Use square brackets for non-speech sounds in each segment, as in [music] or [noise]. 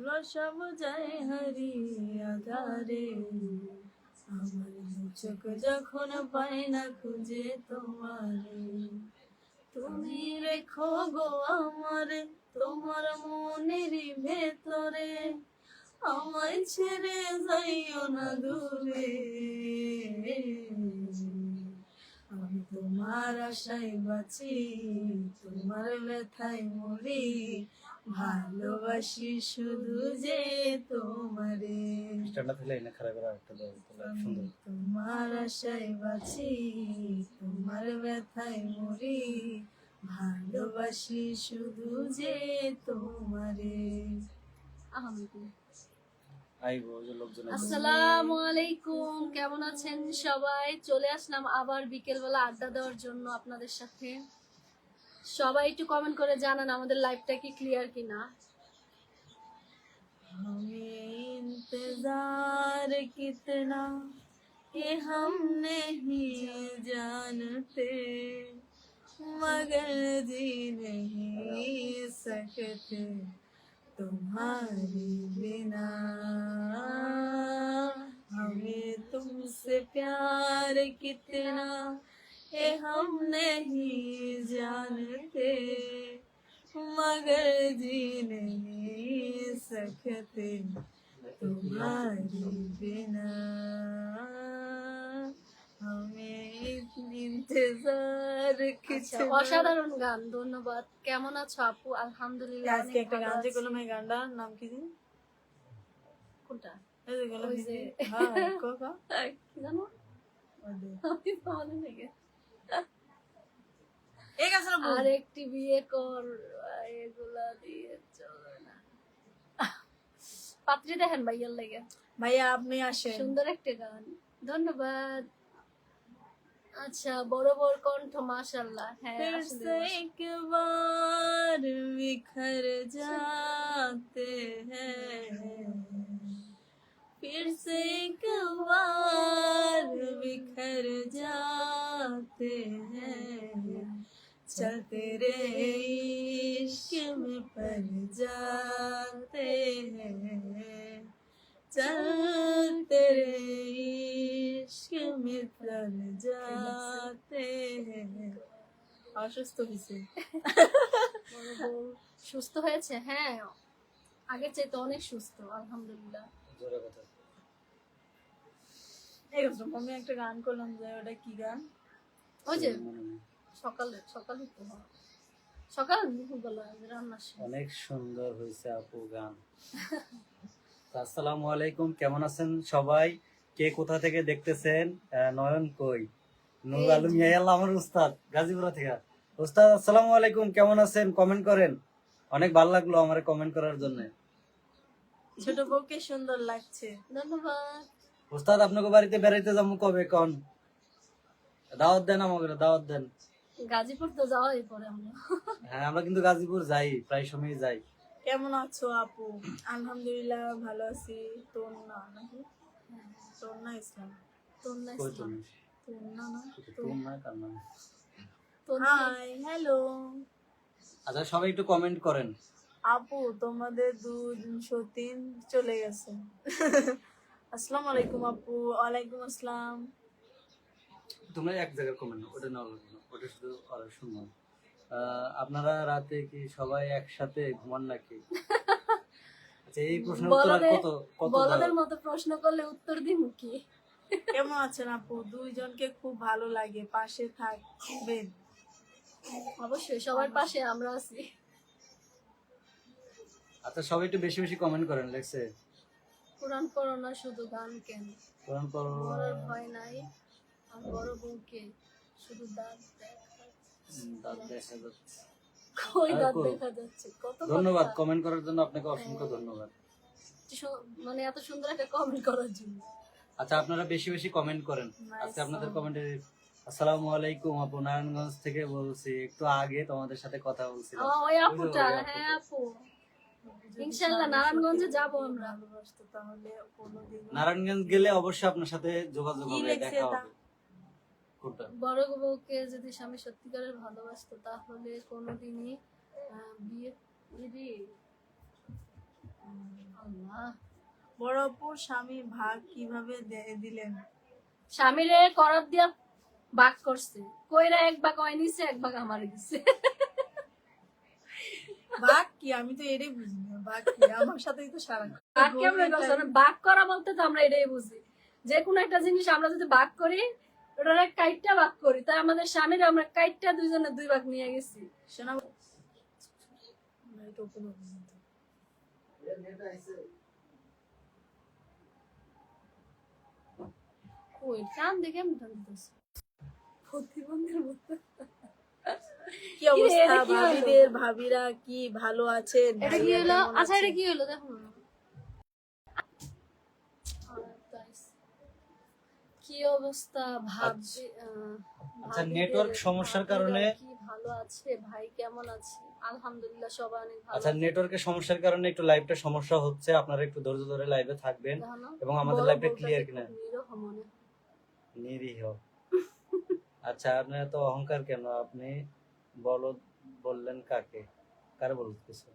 সব যায় হারিয়ে আধারে। আমার চোখ যখন পায় না খুঁজে তোমারে। তুমি রেখো গো আমারে, তোমার মনের ভেতরে। আমায় ছেড়ে যাইও না দূরে। আমি তোমার আশায় বাঁচি, তোমার ব্যথায় মরি। ভালোবাসি শুধু যে তোমারে। তোমার আশায় বাঁচি তোমার ব্যথায় মরি। ভালোবাসি শুধু যে তোমারে। আসসালামু আলাইকুম কেমন আছেন সবাই? চলে আসলাম আবার বিকেলবেলা আড্ডা দেওয়ার জন্য আপনাদের সাথে। সবাই একটু কমেন্ট করে জানান আমাদের লাইভটা কি ক্লিয়ার কিনা हमें इंतजार कितना कि हम नहीं जानते मगर जी नहीं सकते तुम्हारे बिना हमें तुमसे प्यार कितना ये हम नहीं जी नहीं सकते तुम्हारे बिना हमें इंतजार আচ্ছা, कितना অসাধারণ গান ধন্যবাদ কেমন আছো আপু আলহামদুলিল্লাহ আজকে অনেক একটা ভালো গান যে আছি। করলাম এই গানটার নাম কি জানি কোনটা এই যে গেলাম ওই কি যে- হ্যাঁ কোকা কি জানো ওদের আমি তো মনে নেই গে। এই গাছটা বল আর একটি বিয়ে কর এগুলা দিয়ে চলে না পাত্রী দেখেন ভাইয়ার লেগে ভাইয়া আপনি আসেন সুন্দর একটা গান ধন্যবাদ আচ্ছা বড় বড় কণ্ঠ মাশাল্লাহ হ্যাঁ फिर আসলে से एक बार बिखर जाते हैं फिर से एक बार बिखर जाते हैं चल तेरे इश्क में पड़ जाते हैं चल तेरे इश्क में तर जाते हैं অসুস্থ হয়েছে বড় বউ সুস্থ হয়েছে হ্যাঁ আগের চাইতে অনেক সুস্থ আলহামদুলিল্লাহ জোরে কথা এই কথা আমি একটা গান করলাম যে ওটা কি গান ওই যে মনে নেই। সকালে সকালে তো সকাল দুপুরবেলা রান্নার অনেক সুন্দর হয়েছে আপু গান। [laughs] আসসালামু আলাইকুম কেমন আছেন সবাই? কে কোথা থেকে দেখতেছেন? নয়ন কই? নূর আলম ইয়াল্লাহ আমার উস্তাদ গাজীপুরা থেকে। উস্তাদ আসসালামু আলাইকুম কেমন আছেন? কমেন্ট করেন। অনেক ভালো লাগল আমার কমেন্ট করার জন্য। ছোট বউকে সুন্দর লাগছে। ধন্যবাদ। উস্তাদ আপনাকে বাড়িতে বেড়াইতে যাব কবে কন দাওয়াত দেন আমাকে দাওয়াত দেন। গাজীপুর তো যাওয়াই পরে আমরা। হ্যাঁ আমরা কিন্তু গাজীপুর যাই প্রায় সময় যাই। কেমন আছো আপু? আলহামদুলিল্লাহ ভালো আছি। তোর না নাকি তোর না ইসলাম? ইসলাম। তোর না? না তোর না কার নাম? তোমরা- হাই হ্যালো আচ্ছা সবাই একটু কমেন্ট করেন। আপু তোমাদের দুশো তিন চলে গেছে। আসসালামু আলাইকুম আপু। ওয়ালাইকুম আসসালাম। তোমরা এক জায়গায় কমেন্ট ওটা না ওটা শুধু আপনারা রাতে কি সবাই একসাথে ঘুমান নাকি? [laughs] আচ্ছা এই আর বলদের- কত কত বলদের মতো প্রশ্ন করলে উত্তর দিব কি? কেমন আছেন আপু? দুইজনকে খুব ভালো লাগে পাশে থাকবেন। অবশ্যই সবার পাশে আমরা আছি। আচ্ছা সবাই একটু বেশি বেশি কমেন্ট করেন লেখছে। কোরআন পড়ো না শুধু গান কেন? কোরআন পড়ো ভয় নাই আর বড় বউকে শুধু দাঁত দেখা দাঁত দেখা যাচ্ছে। কই দাঁত দেখা যাচ্ছে? কত ধন্যবাদ কমেন্ট করার জন্য আপনাকে অসংখ্য ধন্যবাদ। মানে এত সুন্দর একটা কমেন্ট করার জন্য। আচ্ছা আপনারা বেশি বেশি কমেন্ট করেন। আজকে আপনাদের. কমেন্টে আসসালামু আলাইকুম আপু নারায়ণগঞ্জ থেকে বলছি একটু আগে তোমাদের সাথে কথা বলছি ওই আপুটা হ্যাঁ আপু। ইনশাআল্লাহ নারায়ণগঞ্জে যাব আমরা। তাহলে কোনোদিন নারায়ণগঞ্জ গেলে অবশ্যই আপনার সাথে যোগাযোগ হবে দেখা হবে। কোনটা? বড় বউকে যদি স্বামী সত্যিকারের ভালোবাসতো তাহলে কোনোদিনই বিয়ে আল্লাহ। বড় আপুর স্বামী ভাগ কীভাবে দিলেন? স্বামীরে করার দিয়া বাক করছে। কইরা এক ভাগ হয় নিছে এক ভাগ আমার দিছে। ভাগ কি? আমি তো এটাই বুঝি না। কি? আমার সাথেই তো সারা বাক কেমন করছে? না বাক করা বলতে তো আমরা এটাই বুঝি। যে কোনো একটা জিনিস আমরা যদি বাক করি ওটার কাইটটা বাক করি। তাই আমাদের স্বামীর আমরা কাইটটা দুইজনে দুই ভাগ নিয়ে গেছি। শোনা। কান দেখে আমি টান দিতেছি। প্রতিবন্ধের মতো। কি অবস্থা? ভাবিদের ভাবিরা কি ভালো আছেন এটা কি হলো? আচ্ছা এটা কি হলো? দেখো না কি অবস্থা? ভাবছি আচ্ছা, ভাবিদের- network সমস্যার কারণে- কি ভালো আছে? ভাই কেমন আছে? আলহামদুলিল্লাহ সবাই অনেক ভালো আচ্ছা নেটওয়ার্কের সমস্যার কারণে একটু লাইভটা সমস্যা হচ্ছে। আপনারা একটু ধৈর্য ধরে লাইভে থাকবেন? এবং আমাদের লাইভটা ক্লিয়ার কিনা? নিরীহ আচ্ছা আপনার এত অহংকার কেন? আপনি বলদ বললেন কাকে? কারে বলতেছে?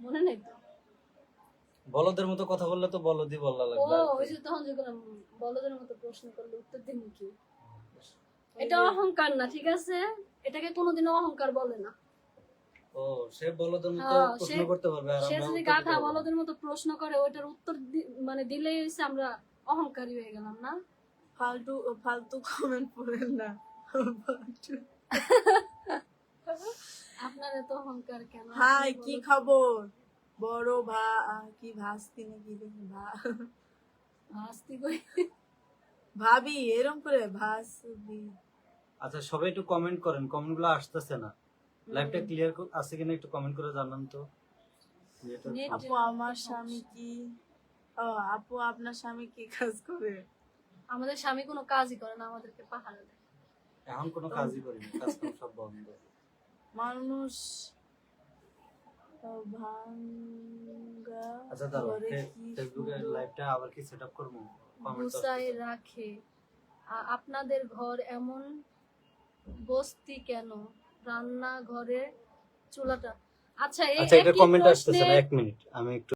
মনে নেই তো। বলদের মতো কথা বললে তো বলদই বলা লাগবে আর ওই যে তখন যেগুলো বলদের মতো প্রশ্ন করলে উত্তর দিন কি এটা অহংকার না ঠিক আছে? এটাকে কোনোদিনও অহংকার বলে না। ও সে বলদের মতো হ্যাঁ, প্রশ্ন করতে পারবে আর সে যদি গাধা বলদের মতো প্রশ্ন করে ওইটার উত্তর মানে দিলেই হচ্ছে আমরা অহংকারী হয়ে গেলাম না? ফালতু ফালতু কমেন্ট পড়েন না। আপনার এত অহংকার কেন? হাই কি খবর? বড় ভা কি ভাস্তি নাকি ভা ভাস্তি কই? ভাবি এরকম করে ভাসবি আচ্ছা সবাই একটু কমেন্ট করেন কমেন্টগুলো আসতেছে না। লাইভটা ক্লিয়ার আছে কিনা একটু কমেন্ট করে জানান তো। আপু আমার স্বামী কি? ও আপু আপনার স্বামী কি কাজ করে? আমাদের স্বামী কোনো কাজই করে না আমাদেরকে পাহাড়ে দেয়। এখন কোনো কাজই করি না কাজ সব বন্ধ। মানুষ আচ্ছা দাঁড়াও ঘরে ফেসবুকে লাইভটা আবার কি সেটআপ করব? গুছাই রাখে। আপনাদের ঘর এমন বস্তি কেন? রান্না ঘরে চুলাটা। আচ্ছা এই আচ্ছা এটা কমেন্ট আসতেছে না এক মিনিট আমি একটু